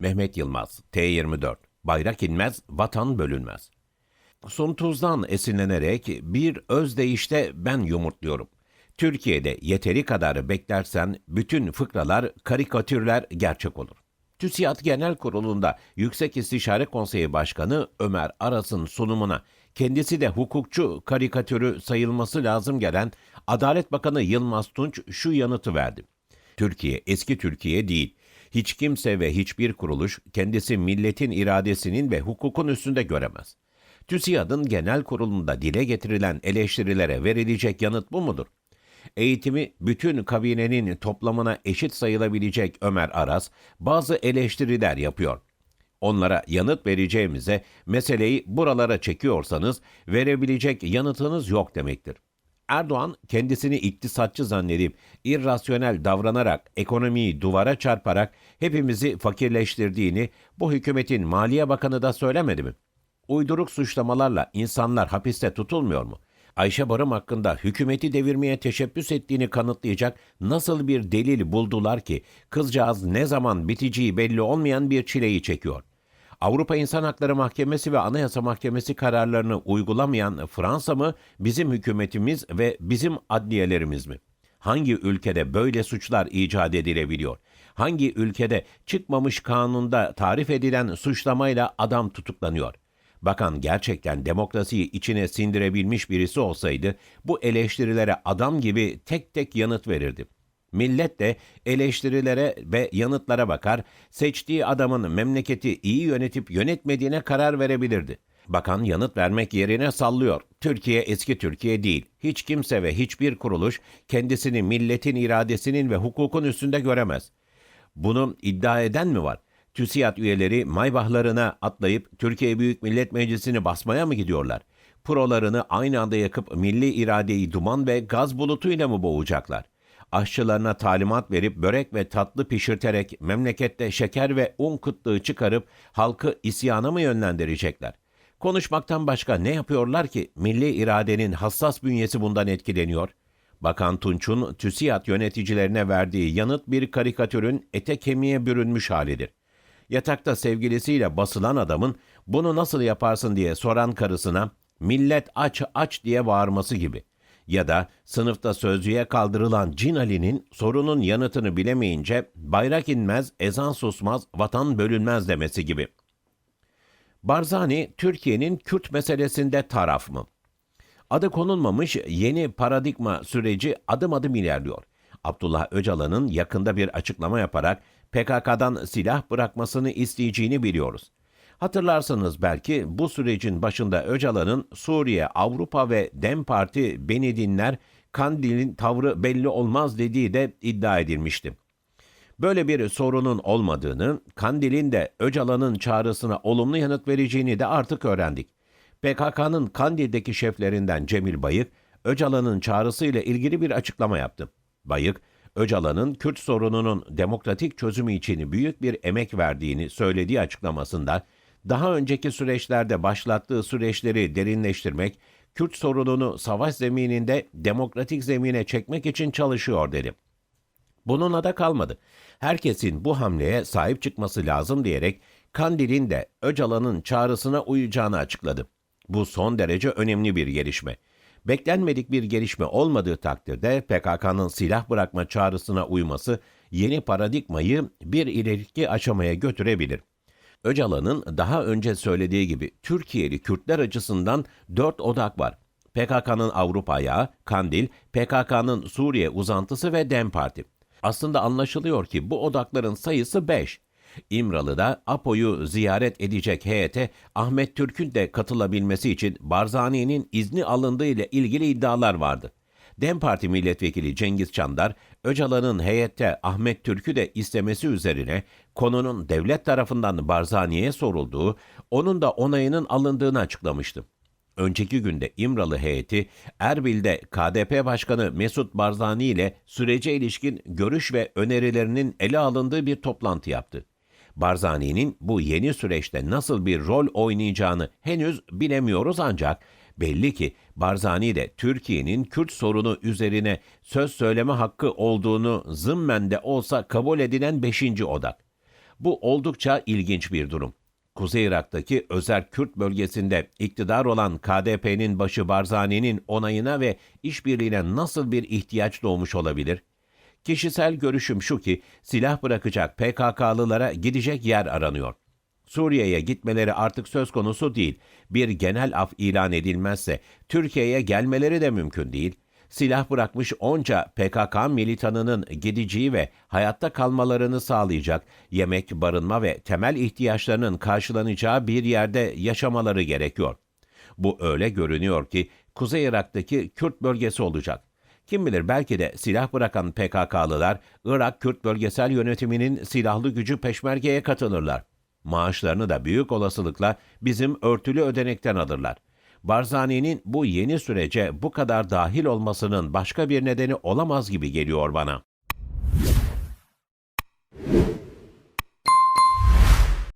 Mehmet Yılmaz, T24. Bayrak inmez, vatan bölünmez. Sun Tuz'dan esinlenerek bir özdeyişte ben yumurtluyorum. Türkiye'de yeteri kadar beklersen bütün fıkralar, karikatürler gerçek olur. TÜSİAD Genel Kurulu'nda Yüksek İstişare Konseyi Başkanı Ömer Aras'ın sunumuna kendisi de hukukçu karikatürü sayılması lazım gelen Adalet Bakanı Yılmaz Tunç şu yanıtı verdi. Türkiye eski Türkiye değil. Hiç kimse ve hiçbir kuruluş kendisi milletin iradesinin ve hukukun üstünde göremez. TÜSİAD'ın genel kurulunda dile getirilen eleştirilere verilecek yanıt bu mudur? Eğitimi bütün kabinenin toplamına eşit sayılabilecek Ömer Aras bazı eleştiriler yapıyor. Onlara yanıt vereceğimize meseleyi buralara çekiyorsanız verebilecek yanıtınız yok demektir. Erdoğan kendisini iktisatçı zannedip irrasyonel davranarak ekonomiyi duvara çarparak hepimizi fakirleştirdiğini bu hükümetin Maliye Bakanı da söylemedi mi? Uyduruk suçlamalarla insanlar hapiste tutulmuyor mu? Ayşe Barım hakkında hükümeti devirmeye teşebbüs ettiğini kanıtlayacak nasıl bir delil buldular ki kızcağız ne zaman biteceği belli olmayan bir çileyi çekiyor. Avrupa İnsan Hakları Mahkemesi ve Anayasa Mahkemesi kararlarını uygulamayan Fransa mı, bizim hükümetimiz ve bizim adliyelerimiz mi? Hangi ülkede böyle suçlar icat edilebiliyor? Hangi ülkede çıkmamış kanunda tarif edilen suçlamayla adam tutuklanıyor? Bakan gerçekten demokrasiyi içine sindirebilmiş birisi olsaydı bu eleştirilere adam gibi tek tek yanıt verirdi. Millet de eleştirilere ve yanıtlara bakar, seçtiği adamın memleketi iyi yönetip yönetmediğine karar verebilirdi. Bakan yanıt vermek yerine sallıyor. Türkiye eski Türkiye değil. Hiç kimse ve hiçbir kuruluş kendisini milletin iradesinin ve hukukun üstünde göremez. Bunu iddia eden mi var? TÜSİAD üyeleri maybahlarına atlayıp Türkiye Büyük Millet Meclisi'ni basmaya mı gidiyorlar? Prolarını aynı anda yakıp milli iradeyi duman ve gaz bulutuyla mı boğacaklar? Aşçılarına talimat verip börek ve tatlı pişirterek memlekette şeker ve un kıtlığı çıkarıp halkı isyana mı yönlendirecekler? Konuşmaktan başka ne yapıyorlar ki milli iradenin hassas bünyesi bundan etkileniyor? Bakan Tunç'un TÜSİAD yöneticilerine verdiği yanıt bir karikatürün ete kemiğe bürünmüş halidir yatakta sevgilisiyle basılan adamın bunu nasıl yaparsın diye soran karısına millet aç aç diye bağırması gibi. Ya da sınıfta sözcüğe kaldırılan Cin Ali'nin sorunun yanıtını bilemeyince bayrak inmez, ezan susmaz, vatan bölünmez demesi gibi. Barzani, Türkiye'nin Kürt meselesinde taraf mı? Adı konulmamış yeni paradigma süreci adım adım ilerliyor. Abdullah Öcalan'ın yakında bir açıklama yaparak PKK'dan silah bırakmasını isteyeceğini biliyoruz. Hatırlarsanız belki bu sürecin başında Öcalan'ın Suriye, Avrupa ve Dem Parti beni dinler, Kandil'in tavrı belli olmaz dediği de iddia edilmişti. Böyle bir sorunun olmadığını, Kandil'in de Öcalan'ın çağrısına olumlu yanıt vereceğini de artık öğrendik. PKK'nın Kandil'deki şeflerinden Cemil Bayık, Öcalan'ın çağrısıyla ilgili bir açıklama yaptı. Bayık, Öcalan'ın Kürt sorununun demokratik çözümü için büyük bir emek verdiğini söylediği açıklamasında, daha önceki süreçlerde başlattığı süreçleri derinleştirmek, Kürt sorununu savaş zemininde demokratik zemine çekmek için çalışıyor dedi. Bununla da kalmadı. Herkesin bu hamleye sahip çıkması lazım diyerek Kandil'in de Öcalan'ın çağrısına uyacağını açıkladı. Bu son derece önemli bir gelişme. Beklenmedik bir gelişme olmadığı takdirde PKK'nın silah bırakma çağrısına uyması yeni paradigmayı bir ileriki aşamaya götürebilir. Öcalan'ın daha önce söylediği gibi Türkiye'li Kürtler açısından dört odak var. PKK'nın Avrupa ayağı, Kandil, PKK'nın Suriye uzantısı ve DEM Parti. Aslında anlaşılıyor ki bu odakların sayısı 5. İmralı'da APO'yu ziyaret edecek heyete Ahmet Türk'ün de katılabilmesi için Barzani'nin izni alındığı ile ilgili iddialar vardı. DEM Parti milletvekili Cengiz Çandar, Öcalan'ın heyette Ahmet Türk'ü de istemesi üzerine konunun devlet tarafından Barzani'ye sorulduğu, onun da onayının alındığını açıklamıştı. Önceki günde İmralı heyeti Erbil'de KDP Başkanı Mesut Barzani ile sürece ilişkin görüş ve önerilerinin ele alındığı bir toplantı yaptı. Barzani'nin bu yeni süreçte nasıl bir rol oynayacağını henüz bilemiyoruz ancak belli ki Barzani de Türkiye'nin Kürt sorunu üzerine söz söyleme hakkı olduğunu zımmen de olsa kabul edilen beşinci odak. Bu oldukça ilginç bir durum. Kuzey Irak'taki özel Kürt bölgesinde iktidar olan KDP'nin başı Barzani'nin onayına ve işbirliğine nasıl bir ihtiyaç doğmuş olabilir? Kişisel görüşüm şu ki silah bırakacak PKK'lılara gidecek yer aranıyor. Suriye'ye gitmeleri artık söz konusu değil. Bir genel af ilan edilmezse Türkiye'ye gelmeleri de mümkün değil. Silah bırakmış onca PKK militanının gideceği ve hayatta kalmalarını sağlayacak, yemek, barınma ve temel ihtiyaçlarının karşılanacağı bir yerde yaşamaları gerekiyor. Bu öyle görünüyor ki Kuzey Irak'taki Kürt bölgesi olacak. Kim bilir belki de silah bırakan PKK'lılar Irak Kürt bölgesel yönetiminin silahlı gücü peşmergeye katılırlar. Maaşlarını da büyük olasılıkla bizim örtülü ödenekten alırlar. Barzani'nin bu yeni sürece bu kadar dahil olmasının başka bir nedeni olamaz gibi geliyor bana.